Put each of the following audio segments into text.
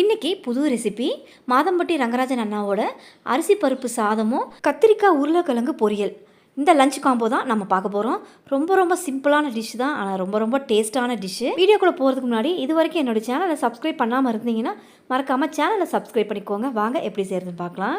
இன்றைக்கி புது ரெசிபி மாதம்பட்டி ரங்கராஜன் அண்ணாவோட அரிசி பருப்பு சாதமும் கத்திரிக்காய் உருளைக்கிழங்கு பொரியல். இந்த லஞ்ச் காம்போ தான் நம்ம பார்க்க போகிறோம் ரொம்ப ரொம்ப சிம்பிளான டிஷ் தான். ஆனால் ரொம்ப ரொம்ப டேஸ்ட்டான டிஷ்ஷு வீடியோக்குள்ளே போகிறதுக்கு முன்னாடி இது வரைக்கும் என்னோடய சேனலை சப்ஸ்கிரைப் பண்ணாமல் இருந்தீங்கன்னா மறக்காமல் சேனலை சப்ஸ்கிரைப் பண்ணிக்கோங்க. வாங்க எப்படி செய்கிறதுன்னு பார்க்கலாம்.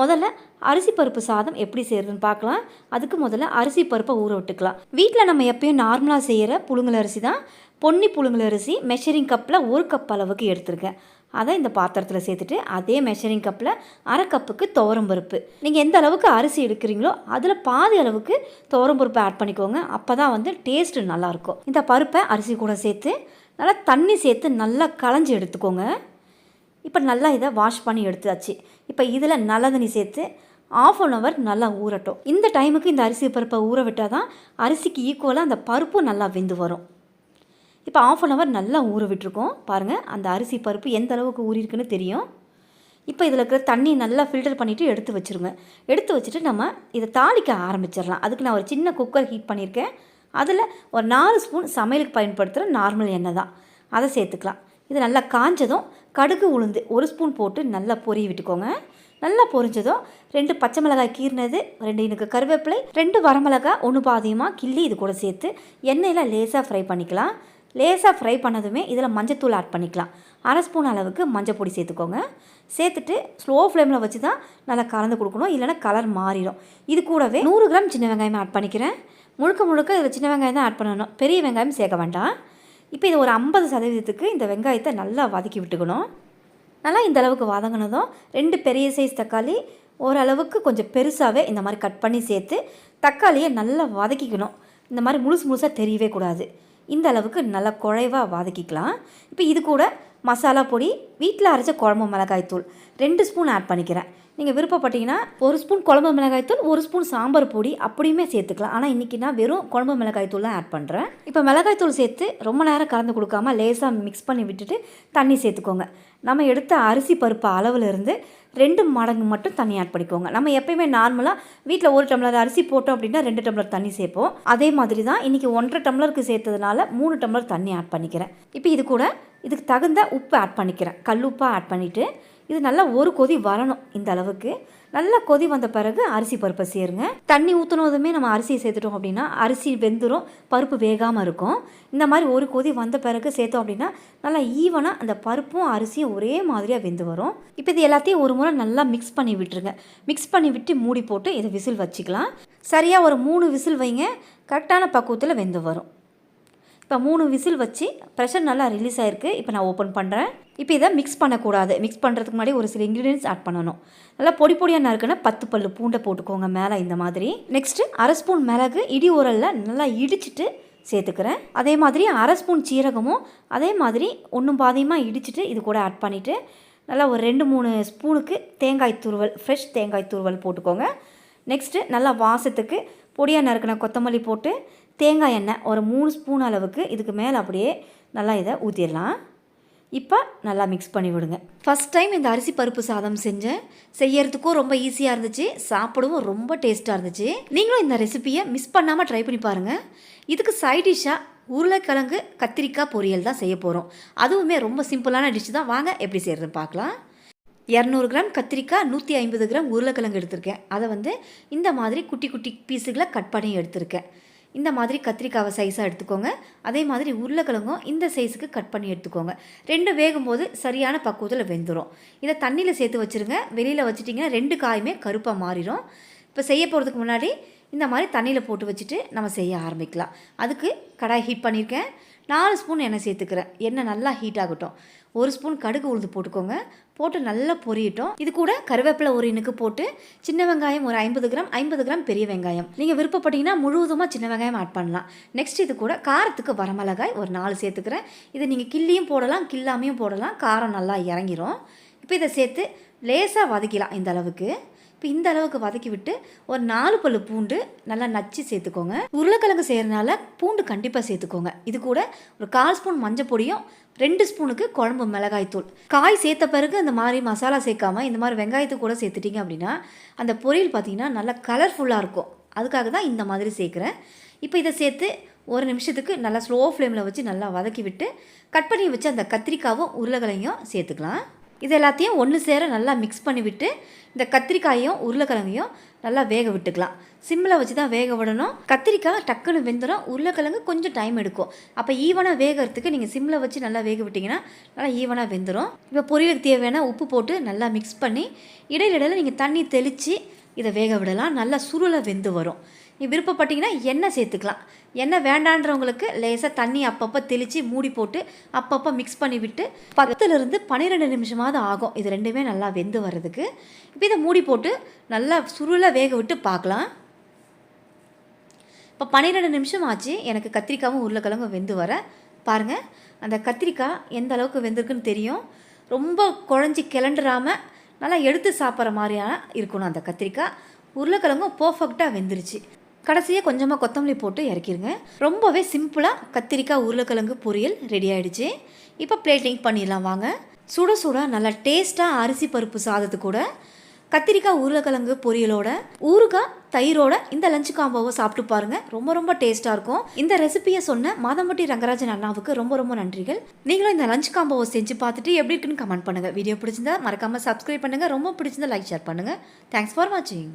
முதல்ல அரிசி பருப்பு சாதம் எப்படி செய்கிறதுன்னு பார்க்கலாம். அதுக்கு முதல்ல அரிசி பருப்பை ஊற விட்டுக்கலாம். வீட்டில் நம்ம எப்பயும் நார்மலாக செய்கிற புழுங்கல் அரிசி தான். பொன்னி புழுங்கல் அரிசி மெஷரிங் கப்பில் ஒரு கப் அளவுக்கு எடுத்திருக்கேன். அதை இந்த பாத்திரத்தில் சேர்த்துட்டு அதே மெஷரிங் கப்பில் அரை கப்புக்கு துவரம் பருப்பு. நீங்கள் எந்த அளவுக்கு அரிசி எடுக்கிறீங்களோ அதில் பாதி அளவுக்கு துவரம் பருப்பை ஆட் பண்ணிக்கோங்க. அப்போ தான் வந்து டேஸ்ட்டு நல்லாயிருக்கும் இந்த பருப்பை அரிசி கூட சேர்த்து நல்லா தண்ணி சேர்த்து நல்லா களைஞ்சி எடுத்துக்கோங்க. இப்போ நல்லா இதை வாஷ் பண்ணி எடுத்தாச்சு. இப்போ இதில் நல்ல தண்ணி சேர்த்து ஆஃப் அன் ஹவர் நல்லா ஊறட்டும். இந்த டைமுக்கு இந்த அரிசி பருப்பை ஊற விட்டால் தான் அரிசிக்கு ஈக்குவலாக அந்த பருப்பும் நல்லா வெந்து வரும். இப்போ ஆஃப் அன் ஹவர் நல்லா ஊற விட்டுருக்கோம். பாருங்கள் அந்த அரிசி பருப்பு எந்த அளவுக்கு ஊறியிருக்குன்னு தெரியும். இப்போ இதில் இருக்கிற தண்ணி நல்லா ஃபில்டர் பண்ணிவிட்டு எடுத்து வச்சுருங்க. எடுத்து வச்சுட்டு நம்ம இதை தாளிக்க ஆரம்பிச்சிடலாம். அதுக்கு நான் ஒரு சின்ன குக்கர் ஹீட் பண்ணியிருக்கேன். அதில் ஒரு நாலு ஸ்பூன் சமையலுக்கு பயன்படுத்துகிற நார்மல் எண்ணெய் தான். அதை சேர்த்துக்கலாம். இது நல்லா காஞ்சதும் கடுகு உளுந்து ஒரு ஸ்பூன் போட்டு நல்லா பொரிய விட்டுக்கோங்க. நல்லா பொரிஞ்சதும் ரெண்டு பச்சை மிளகாய் கீறினது ரெண்டு எனக்கு கருவேப்பிலை ரெண்டு வரமிளகாய் ஒன்று பாதியமாக கிள்ளி இது கூட சேர்த்து எண்ணெயில் லேசாக ஃப்ரை பண்ணிக்கலாம். லேசாக ஃப்ரை பண்ணதுமே இதில் மஞ்சத்தூள் ஆட் பண்ணிக்கலாம். அரை ஸ்பூன் அளவுக்கு மஞ்சள் பொடி சேர்த்துக்கோங்க. சேர்த்துட்டு ஸ்லோ ஃப்ளேமில் வச்சு தான் நல்லா கலந்து கொடுக்கணும். இல்லைன்னா கலர் மாறிடும். இது கூடவே நூறு கிராம் சின்ன வெங்காயம் ஆட் பண்ணிக்கிறேன். முழுக்க முழுக்க இதில் சின்ன வெங்காயம் தான் ஆட் பண்ணணும். பெரிய வெங்காயம் சேர்க்க வேண்டாம். இப்போ இது ஒரு ஐம்பது சதவீதத்துக்கு இந்த வெங்காயத்தை நல்லா வதக்கி விட்டுக்கணும். நல்லா இந்த அளவுக்கு வதங்கினதும் ரெண்டு பெரிய சைஸ் தக்காளி ஓரளவுக்கு கொஞ்சம் பெருசாகவே இந்த மாதிரி கட் பண்ணி சேர்த்து தக்காளியை நல்லா வதக்கிக்கணும். இந்த மாதிரி முழுசு முழுசாக தெரியவே கூடாது. இந்த அளவுக்கு நல்லா குழைவாக வதக்கிக்கலாம். இப்போ இது கூட மசாலா பொடி வீட்டில் அரைச்ச குழம்பு மிளகாய் தூள். ரெண்டு ஸ்பூன் ஆட் பண்ணிக்கிறேன். நீங்கள் விருப்பப்பட்டீங்கன்னா ஒரு ஸ்பூன் குழம்பு மிளகாய் தூள் ஒரு ஸ்பூன் சாம்பார் பொடி அப்படியுமே சேர்த்துக்கலாம். ஆனால் இன்றைக்கி நான் வெறும் குழம்பு மிளகாய் தூள் தான் ஆட் பண்ணுறேன் இப்போ மிளகாய் தூள் சேர்த்து ரொம்ப நேரம் கலந்து கொடுக்காம லேசாக மிக்ஸ் பண்ணி விட்டுட்டு தண்ணி சேர்த்துக்கோங்க. நம்ம எடுத்த அரிசி பருப்பு அளவுலேருந்து ரெண்டு மடங்கு மட்டும் தண்ணி ஆட் பண்ணிக்கோங்க. நம்ம எப்பயுமே நார்மலாக வீட்டில் ஒரு டம்ளர் அரிசி போட்டோம் அப்படின்னா ரெண்டு டம்ளர் தண்ணி சேர்ப்போம். அதே மாதிரி தான் இன்றைக்கி ஒன்றரை டம்ளருக்கு சேர்த்ததுனால மூணு டம்ளர் தண்ணி ஆட் பண்ணிக்கிறேன். இப்போ இது கூட இதுக்கு தகுந்த உப்பு ஆட் பண்ணிக்கிறேன். கல் ஆட் பண்ணிவிட்டு இது நல்லா ஒரு கொதி வரணும் இந்த அளவுக்கு. நல்லா கொதி வந்த பிறகு அரிசி பருப்பை சேருங்க. தண்ணி ஊற்றினதுமே நம்ம அரிசியை சேர்த்துட்டோம் அப்படின்னா அரிசி வெந்துடும் பருப்பு வேகாமல் இருக்கும். இந்த மாதிரி ஒரு கொதி வந்த பிறகு சேர்த்தோம் அப்படின்னா நல்லா ஈவனாக அந்த பருப்பும் அரிசியும் ஒரே மாதிரியாக வெந்து வரும். இப்போ இது எல்லாத்தையும் ஒரு முறை நல்லா மிக்ஸ் பண்ணி விட்டுருங்க. மிக்ஸ் பண்ணி விட்டு மூடி போட்டு இதை விசில் வச்சுக்கலாம். சரியாக ஒரு மூணு விசில் வைங்க. கரெக்டான பக்குவத்தில் வெந்து வரும். இப்போ மூணு விசில் வச்சு ப்ரெஷர் நல்லா ரிலீஸ் ஆயிருக்கு. இப்போ நான் ஓப்பன் பண்ணுறேன் இப்போ இதை மிக்ஸ் பண்ணக்கூடாது. மிக்ஸ் பண்ணுறதுக்கு முன்னாடி ஒரு சில இன்க்ரீடியன்ஸ் ஆட் பண்ணணும். நல்லா பொடி பொடியாக இருக்குன்னா பத்து பல்லு பூண்டை போட்டுக்கோங்க மேலே இந்த மாதிரி. நெக்ஸ்ட்டு அரை ஸ்பூன் மிளகு இடி உரலில் நல்லா இடிச்சிட்டு சேர்த்துக்கிறேன். அதே மாதிரி அரை ஸ்பூன் சீரகமும் அதே மாதிரி ஒன்றும் பாதியமாக இடிச்சிட்டு இது கூட ஆட் பண்ணிவிட்டு நல்லா ஒரு ரெண்டு மூணு ஸ்பூனுக்கு தேங்காய் துருவல் ஃப்ரெஷ் தேங்காய் துருவல் போட்டுக்கோங்க. நெக்ஸ்ட்டு நல்லா வாசத்துக்கு பொடியாக நறுக்கின கொத்தமல்லி போட்டு தேங்காய் எண்ணெய் ஒரு மூணு ஸ்பூன் அளவுக்கு இதுக்கு மேலே அப்படியே நல்லா இதை ஊற்றிடலாம் இப்போ நல்லா மிக்ஸ் பண்ணி விடுங்க. ஃபஸ்ட் டைம் இந்த அரிசி பருப்பு சாதம் செஞ்சேன். செய்யறதுக்கும் ரொம்ப ஈஸியாக இருந்துச்சு. சாப்பிடவும் ரொம்ப டேஸ்ட்டாக இருந்துச்சு. நீங்களும் இந்த ரெசிபியை மிஸ் பண்ணாமல் ட்ரை பண்ணி பாருங்கள் இதுக்கு சைட் டிஷ்ஷாக உருளைக்கிழங்கு கத்திரிக்காய் பொரியல் தான் செய்ய போகிறோம் அதுவுமே ரொம்ப சிம்பிளான டிஷ் தான். வாங்க எப்படி செய்கிறதுன்னு பார்க்கலாம். இரநூறு கிராம் கத்திரிக்காய் நூற்றி ஐம்பது கிராம் உருளைக்கிழங்கு எடுத்திருக்கேன். அதை வந்து இந்த மாதிரி குட்டி குட்டி பீஸுகளை கட் பண்ணி எடுத்திருக்கேன். இந்த மாதிரி கத்திரிக்காவை சைஸாக எடுத்துக்கோங்க. அதே மாதிரி உருளைக்கிழங்கும் இந்த சைஸுக்கு கட் பண்ணி எடுத்துக்கோங்க. ரெண்டு வேகும்போது சரியான பக்குவத்தில் வெந்துடும் இதை தண்ணியில் சேர்த்து வச்சுருங்க. வெளியில் வச்சுட்டிங்கன்னா ரெண்டு காயுமே கருப்பாக மாறிடும் இப்போ செய்ய போகிறதுக்கு முன்னாடி இந்த மாதிரி தண்ணியில் போட்டு வச்சுட்டு நம்ம செய்ய ஆரம்பிக்கலாம். அதுக்கு கடாய் ஹீட் பண்ணியிருக்கேன் நாலு ஸ்பூன் எண்ணெய் சேர்த்துக்கிறேன். எண்ணெய் நல்லா ஹீட் ஆகட்டும். ஒரு ஸ்பூன் கடுகு உளுந்து போட்டுக்கோங்க. போட்டு நல்லா பொரியட்டும். இது கூட கருவேப்பிலை ஒரு இனுக்கு போட்டு சின்ன வெங்காயம் ஒரு ஐம்பது கிராம் ஐம்பது கிராம் பெரிய வெங்காயம். நீங்கள் விருப்பப்பட்டீங்கன்னா முழுவதுமாக சின்ன வெங்காயம் ஆட் பண்ணலாம். நெக்ஸ்ட் இது கூட காரத்துக்கு வரமிளகாய் ஒரு நாலு சேர்த்துக்கிறேன். இதை நீங்கள் கிள்ளியும் போடலாம் கில்லாமையும் போடலாம். காரம் நல்லா இறங்கிரும். இப்போ இதை சேர்த்து லேசாக வதக்கிலாம் இந்த அளவுக்கு. இப்போ இந்த அளவுக்கு வதக்கி விட்டு ஒரு நாலு பல்லு பூண்டு நல்லா நச்சு சேர்த்துக்கோங்க. உருளைக்கிழங்கு செய்கிறனால பூண்டு கண்டிப்பாக சேர்த்துக்கோங்க. இது கூட ஒரு கால் ஸ்பூன் மஞ்சள் பொடியும் ரெண்டு ஸ்பூனுக்கு குழம்பு மிளகாய் தூள். காய் சேர்த்த பிறகு அந்த மாதிரி மசாலா சேர்க்காம இந்த மாதிரி வெங்காயத்தை கூட சேர்த்துட்டிங்க அப்படின்னா அந்த பொரியல் பார்த்தீங்கன்னா நல்லா கலர்ஃபுல்லாக இருக்கும். அதுக்காக தான் இந்த மாதிரி சேர்க்குறேன். இப்போ இதை சேர்த்து ஒரு நிமிஷத்துக்கு நல்லா ஸ்லோ ஃப்ளேமில் வச்சு நல்லா வதக்கி விட்டு கட் பண்ணி வச்சு அந்த கத்திரிக்காவும் உருளைக்கிழங்கையும் சேர்த்துக்கலாம். இது எல்லாத்தையும் ஒன்று சேர நல்லா மிக்ஸ் பண்ணிவிட்டு இந்த கத்திரிக்காயையும் உருளைக்கிழங்கையும் நல்லா வேக விட்டுக்கலாம். சிம்மில் வச்சு தான் வேக விடணும். கத்திரிக்காய் டக்குன்னு வெந்துடும் உருளைக்கிழங்கு கொஞ்சம் டைம் எடுக்கும். அப்போ ஈவனாக வேகிறதுக்கு நீங்கள் சிம்மில் வச்சு நல்லா வேக விட்டிங்கன்னா நல்லா ஈவனாக வெந்துடும் இப்போ பொரியலுக்கு தேவையான உப்பு போட்டு நல்லா மிக்ஸ் பண்ணி இடையில இடையில நீங்கள் தண்ணி தெளித்து இதை வேக விடலாம். நல்லா சுருளை வெந்து வரும். நீ விருப்பப்பட்டீங்கன்னா எண்ணெய் சேர்த்துக்கலாம். எண்ணெய் வேண்டான்றவங்களுக்கு லேசாக தண்ணி அப்பப்போ தெளித்து மூடி போட்டு அப்பப்போ மிக்ஸ் பண்ணி விட்டு பத்துலேருந்து பன்னிரெண்டு நிமிஷமாவது ஆகும். இது ரெண்டுமே நல்லா வெந்து வர்றதுக்கு. இப்போ இதை மூடி போட்டு நல்லா சுருளை வேக விட்டு பார்க்கலாம். இப்போ பன்னிரெண்டு நிமிஷம் ஆச்சு. எனக்கு கத்திரிக்காவும் உருளைக்கிழங்கும் வெந்து வர. பாருங்கள் அந்த கத்திரிக்காய் எந்த அளவுக்கு வெந்திருக்குன்னு தெரியும். ரொம்ப குழஞ்சி கிளண்டுறாமல் நல்லா எடுத்து சாப்பிட்ற மாதிரியான இருக்கணும் அந்த கத்திரிக்காய். உருளைக்கிழங்கும் பர்ஃபெக்டாக வெந்துருச்சு. கடைசியாக கொஞ்சமாக கொத்தமல்லி போட்டு இறக்கிருங்க. ரொம்பவே சிம்பிளாக கத்திரிக்காய் உருளைக்கிழங்கு பொரியல் ரெடி ஆகிடுச்சு இப்போ பிளேட்டிங் பண்ணிடலாம் வாங்க. சுட சுட நல்லா டேஸ்ட்டாக அரிசி பருப்பு சாதத்து கூட கத்திரிக்காய் உருளைக்கிழங்கு பொரியலோட ஊறுகாய் தயிரோட இந்த லஞ்ச் காம்போவை சாப்பிட்டு பாருங்க. ரொம்ப ரொம்ப டேஸ்ட்டாக இருக்கும். இந்த ரெசிபியை சொன்ன மாதம்பட்டி ரங்கராஜன் அண்ணாவுக்கு ரொம்ப ரொம்ப நன்றிகள். நீங்களும் இந்த லஞ்ச் காம்போவை செஞ்சு பார்த்துட்டு எப்படி இருக்குன்னு கமெண்ட் பண்ணுங்க. வீடியோ பிடிச்சிருந்தா மறக்காம சப்ஸ்கிரைப் பண்ணுங்க. ரொம்ப பிடிச்சிருந்தா லைக் ஷேர் பண்ணுங்க. தேங்க்ஸ் ஃபார் வாட்சிங்